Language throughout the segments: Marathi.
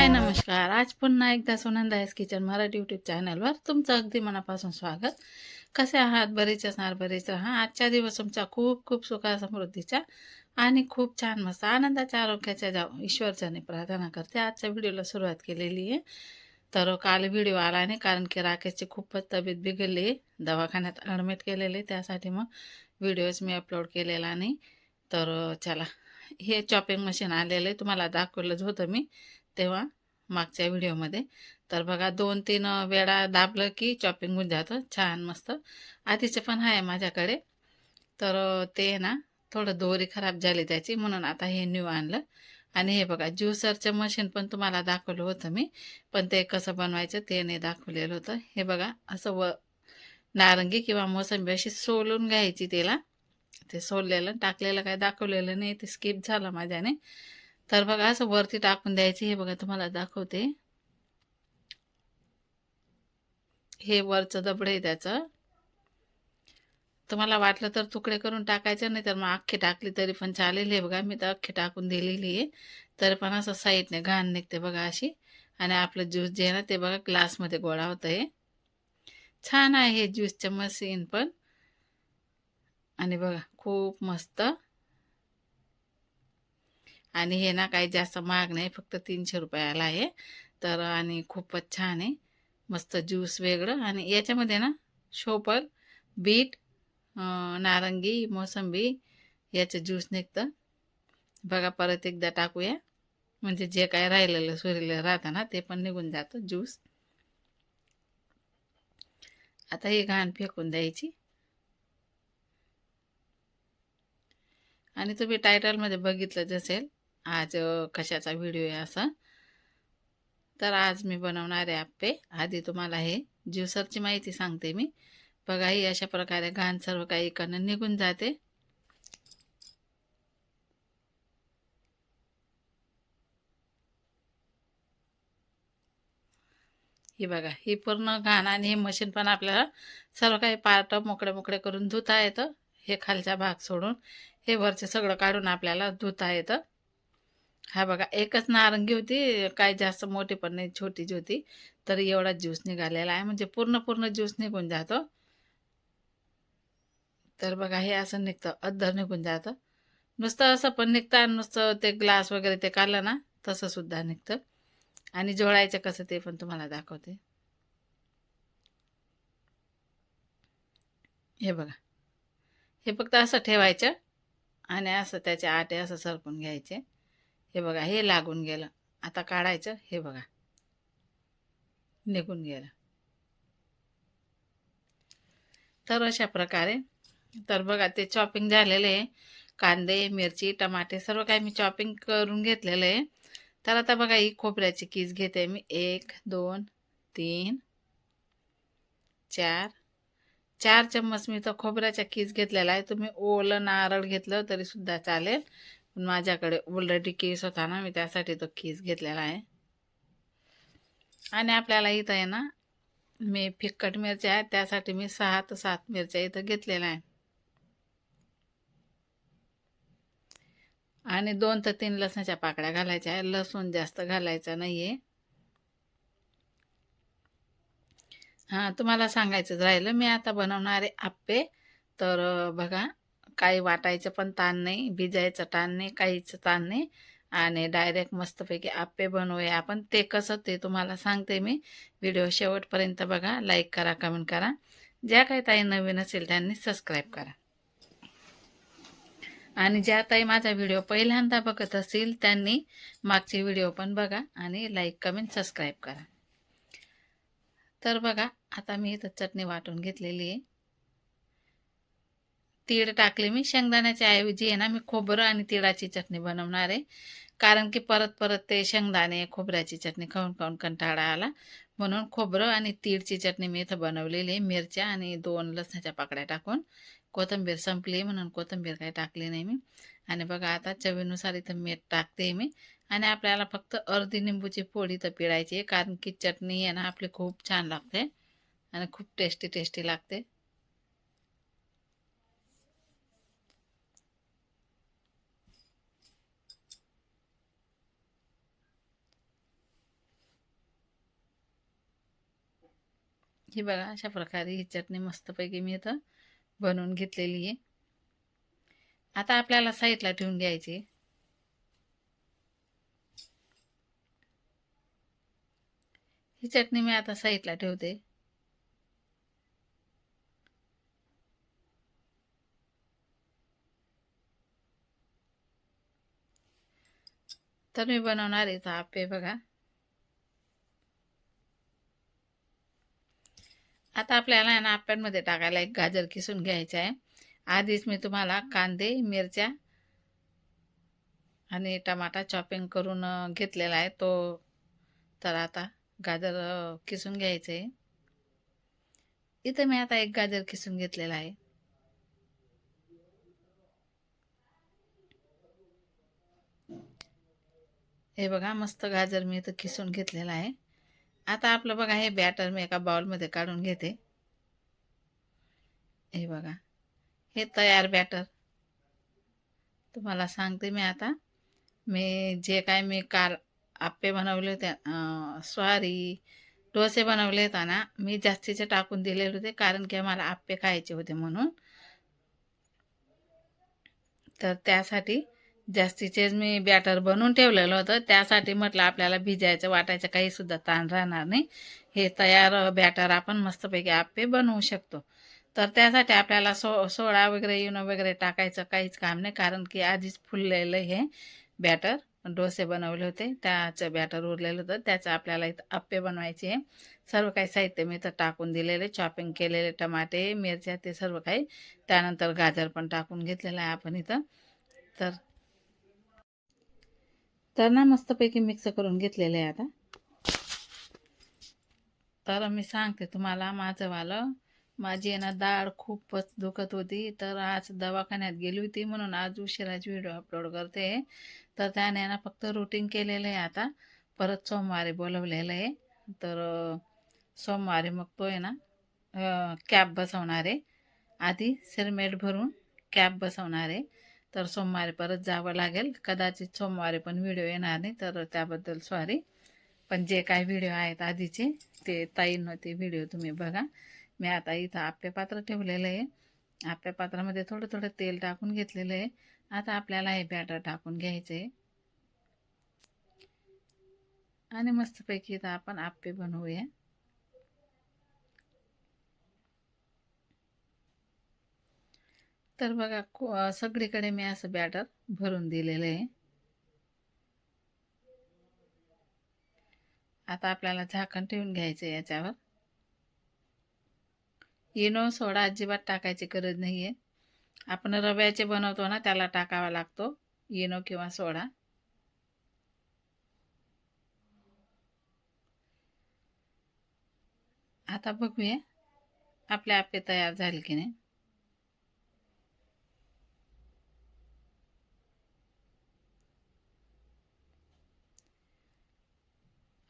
हाय नमस्कार. आज पुन्हा एकदा सुनंदायस किचन मराठी यूट्यूब चॅनलवर तुमचं अगदी मनापासून स्वागत. कसे आहात? बरेच असणार बरेच राहा. आजचा दिवस तुमचा खूप खूप सुखा समृद्धीचा आणि खूप छान मस्त आनंदाच्या आरोग्याच्या जाऊ ईश्वरच्याने प्रार्थना करते आजच्या व्हिडिओला सुरुवात केलेली आहे. तर काल व्हिडिओ आला नाही कारण की राकेशची खूपच तब्येत बिघडली. आहे दवाखान्यात ॲडमिट केलेले त्यासाठी मग व्हिडिओज मी अपलोड केलेला नाही. तर चला हे चॉपिंग मशीन आलेलं आहे. तुम्हाला दाखवलंच होतं मी. तेव्हा मागच्या व्हिडिओमध्ये. तर बघा दोन तीन वेळा दाबलं की चॉपिंग होऊन जातं. छान मस्त. आधीचं पण आहे माझ्याकडे. तर ते ना थोडं दोरी खराब झाली त्याची म्हणून आता हे न्यू आणलं. आणि हे बघा ज्युसरचं मशीन पण तुम्हाला दाखवलं होतं मी पण ते कसं बनवायचं ते नाही दाखवलेलं होतं. हे बघा असं व नारंगी किंवा मोसंबी अशी सोलून घ्यायची त्याला. ते सोललेलं टाकलेलं काय दाखवलेलं नाही ते स्किप झालं माझ्याने. तर बघा असं वरती टाकून द्यायचे हे बघा तुम्हाला दाखवते. हे वरचं दबड आहे त्याचं. तुम्हाला वाटलं तर तुकडे करून टाकायचं नाही तर मग अख्खी टाकली तरी पण चालेल. हे बघा मी तर अख्खी टाकून दिलेली आहे. तरी पण असं साईडने घाण निघते बघा अशी. आणि आपलं ज्यूस जे आहे ना ते बघा ग्लासमध्ये गोळा होतं हे छान आहे हे ज्यूसचं मशीन पण. आणि बघा खूप मस्त. आणि हे ना काही जास्त महाग नाही फक्त तीनशे रुपयाला आहे. तर आणि खूपच छान आहे. मस्त ज्यूस वेगळं आणि याच्यामध्ये ना शोपल बीट नारंगी मोसंबी याचं ज्यूस निघतं. बघा परत एकदा टाकूया. म्हणजे जे काय राहिलेलं सुरेलं राहतं ना ते पण निघून जातं ज्यूस. आता ही घाण फेकून द्यायची. आणि तुम्ही टायटलमध्ये बघितलं असेल. आज कशाचा व्हिडिओ आहे असा? तर आज मी बनवणार आहे आप्पे. आधी तुम्हाला हे ज्युसरची माहिती सांगते मी. बघा ही अशा प्रकारे घाण सर्व काही इकडनं निघून जाते. ही बघा ही पूर्ण घाण आणि हे मशीन पण आपल्याला सर्व काही पार्ट मोकळे मोकळे करून धुता येतं. हे खालचा भाग सोडून हे वरचे सगळं काढून आपल्याला धुता येतं. हा बघा एकच नारंगी होती काय जास्त मोठी पण नाही छोटीच होती. तरी एवढा ज्यूस निघालेला आहे. म्हणजे पूर्ण पूर्ण ज्यूस निघून जातो. तर बघा हे असं निघतं. अद्धर निघून जातं. नुसतं असं पण निघतं आणि नुसतं ते ग्लास वगैरे ते काढलं ना तसं सुद्धा निघतं. आणि जोडायचं कसं ते पण तुम्हाला दाखवते. हे बघा. हे फक्त असं ठेवायचं आणि असं त्याचे आटे असं सरपून घ्यायचे. हे बघा हे लागून गेलं. आता काढायचं हे बघा. निघून गेलं. तर अशा प्रकारे तर बघा ते चॉपिंग झालेलं आहे. कांदे मिरची टमाटे सर्व काही मी चॉपिंग करून घेतलेलं आहे. तर आता बघा ही खोबऱ्याची कीस घेते मी. एक दोन तीन चार. चार चम्मच मी तर खोबऱ्याच्या कीस घेतलेला आहे. तुम्ही ओलं नारळ घेतलं तरीसुद्धा चालेल. पण माझ्याकडे ऑलरेडी केस होता ना मी त्यासाठी तो केस घेतलेला आहे. आणि आपल्याला इथं आहे ना मी फिक्कट मिरच्या आहेत त्यासाठी मी सहा ते सात मिरच्या इथं घेतलेल्या आहे आणि दोन ते तीन लसणाच्या पाकड्या घालायच्या आहे लसूण जास्त घालायचा नाही आहे हां तुम्हाला सांगायचंच राहिलं मी आता बनवणार आहे आप्पे. तर बघा काही वाटायचं पण ताण नाही भिजायचं ताण नाही काहीच ताण नाही. आणि डायरेक्ट मस्तपैकी आप्पे बनवूया आपण. ते कसं ते तुम्हाला सांगते मी. व्हिडिओ शेवटपर्यंत बघा. लाईक करा कमेंट करा. ज्या काही ताई नवीन असेल त्यांनी सबस्क्राईब करा. आणि ज्या ताई माझा व्हिडिओ पहिल्यांदा बघत असतील त्यांनी मागचे व्हिडिओ पण बघा आणि लाईक कमेंट सबस्क्राईब करा. तर बघा आता मी इथं चटणी वाटून घेतलेली आहे. तीळ टाकले मी. शेंगदाण्याच्या ऐवजी आहे ना मी खोबरं आणि तिळाची चटणी बनवणार आहे. कारण की परत परत ते शेंगदाणे खोबऱ्याची चटणी खाऊन खाऊन कंटाळा आला. म्हणून खोबरं आणि तीळची चटणी मी इथं बनवलेली आहे. मिरच्या आणि दोन लसणाच्या पाकड्या टाकून. कोथिंबीर संपली म्हणून कोथिंबीर काही टाकली नाही मी. आणि बघा आता चवीनुसार इथं मीठ टाकते मी. आणि आपल्याला फक्त अर्धी निंबूची पोळी तर पिळायची आहे. कारण की चटणी आहे ना आपली खूप छान लागते. आणि खूप टेस्टी टेस्टी लागते. ही बघा अशा प्रकारे ही चटणी मस्तपैकी मी इथं बनवून घेतलेली आहे. आता आपल्याला साईडला ठेवून घ्यायची. ही चटणी मी आता साईडला ठेवते. तर मी बनवणार आहे तर आप्पे बघा. आता आपल्याला ना आप्यांमध्ये टाकायला एक गाजर किसून घ्यायचं आहे. आधीच मी तुम्हाला कांदे मिरच्या आणि टमाटा चॉपिंग करून घेतलेला आहे. तो तर आता गाजर किसून घ्यायचं आहे. इथं मी आता एक गाजर किसून घेतलेला आहे. हे बघा मस्त गाजर मी इथं किसून घेतलेला आहे. आता आपलं बघा हे बॅटर मी एका बाउलमध्ये काढून घेते. हे बघा हे तयार बॅटर तुम्हाला सांगते मी आता. मी जे काय मी काल आप्पे बनवले होते सॉरी स्वारी डोसे बनवले होते ना मी जास्तीचे टाकून दिलेले होते कारण की मला आप्पे खायचे होते म्हणून. तर त्यासाठी जास्तीचेच मी बॅटर बनवून ठेवलेलं होतं. त्यासाठी म्हटलं आपल्याला भिजायचं वाटायचं काहीसुद्धा ताण राहणार नाही. हे तयार बॅटर आपण मस्तपैकी आप्पे बनवू शकतो. तर त्यासाठी आपल्याला सो सोडा वगैरे युनो वगैरे टाकायचं काहीच काम नाही. कारण की आधीच फुललेलं हे बॅटर डोसे बनवले होते. त्याचं बॅटर उरलेलं होतं. त्याचं आपल्याला इथं आप्पे बनवायचे आहे. सर्व काही साहित्य मी इथं टाकून दिलेले चॉपिंग केलेले टमाटे मिरच्या ते सर्व काही. त्यानंतर गाजर पण टाकून घेतलेलं आहे आपण इथं. तर तर ना मस्तपैकी मिक्स करून घेतलेलं आहे आता. तर मी सांगते तुम्हाला माझंवालं माझी आहे ना दाढ खूपच दुखत होती. तर आज दवाखान्यात गेली होती म्हणून आज उशिराची व्हिडिओ अपलोड करते. तर त्याने ना फक्त रुटीन केलेलं आहे आता. परत सोमवारी बोलवलेलं आहे. तर सोमवारी मग तो आहे ना कॅब बसवणार आहे. आधी सिरमेट भरून कॅब बसवणार आहे. तर सोमवारी परत जावं लागेल. कदाचित सोमवारी पण व्हिडिओ येणार नाही तर त्याबद्दल सॉरी पण जे काही व्हिडिओ आहेत आधीचे ते ताईंनो ते व्हिडिओ तुम्ही बघा. मी आता इथं आप्पे पात्र ठेवलेलं आहे. आप्पे पात्रामध्ये थोडं थोडं तेल टाकून घेतलेलं आहे. आता आपल्याला हे बॅटर टाकून घ्यायचं आहे. आणि मस्तपैकी इथं आपण आप्पे बनवूया. तर बघा सगळीकडे मी असं बॅटर भरून दिलेलं आहे. आता आपल्याला झाकण ठेवून घ्यायचं आहे याच्यावर. इनो सोडा अजिबात टाकायची गरज नाही आहे आपण रव्याचे बनवतो ना त्याला टाकावा लागतो इनो किंवा सोडा. आता बघूया आपले आपे तयार झाले की नाही.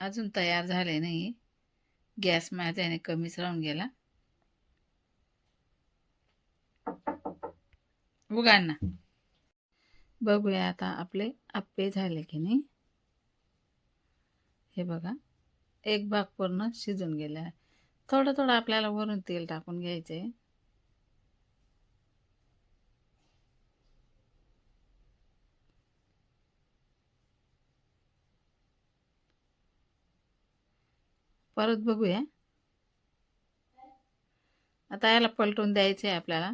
अजून तयार झाले नाही गॅस माझ्याने कमीच राहून गेला. उघाड बघूया आता आपले आप्पे झाले की नाही. हे बघा एक भाग पूर्ण शिजून गेला आहे थोडं थोडं आपल्याला वरून तेल टाकून घ्यायचं आहे परत बघूया. आता याला पलटून द्यायचं आहे आपल्याला.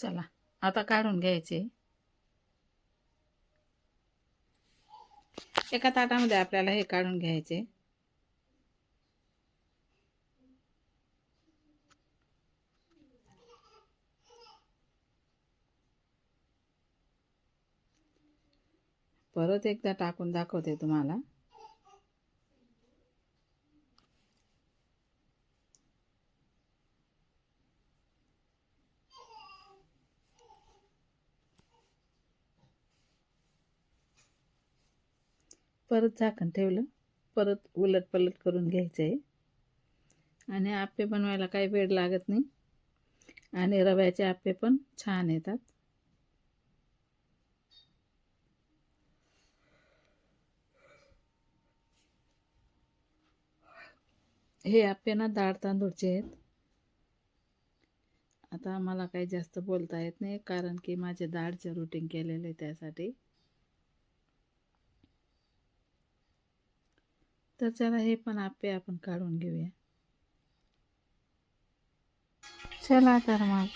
चला आता काढून घ्यायचे. एका ताटामध्ये आपल्याला हे काढून घ्यायचे. परत एकदा टाकून दाखवते तुम्हाला. परत झाकण ठेवलं. परत उलट पलट करून घ्यायचं आहे आणि आप्पे बनवायला काही वेळ लागत नाही. आणि रव्याचे आप्पे पण छान येतात. हे आप्पे ना डाळ तांदूळचे आहेत. आता मला काही जास्त बोलता येत नाही कारण की माझे दाळचे रुटीन केलेले आहे त्यासाठी. तर चला हे पण आप्पे आपण काढून घेऊया. चला तर मग.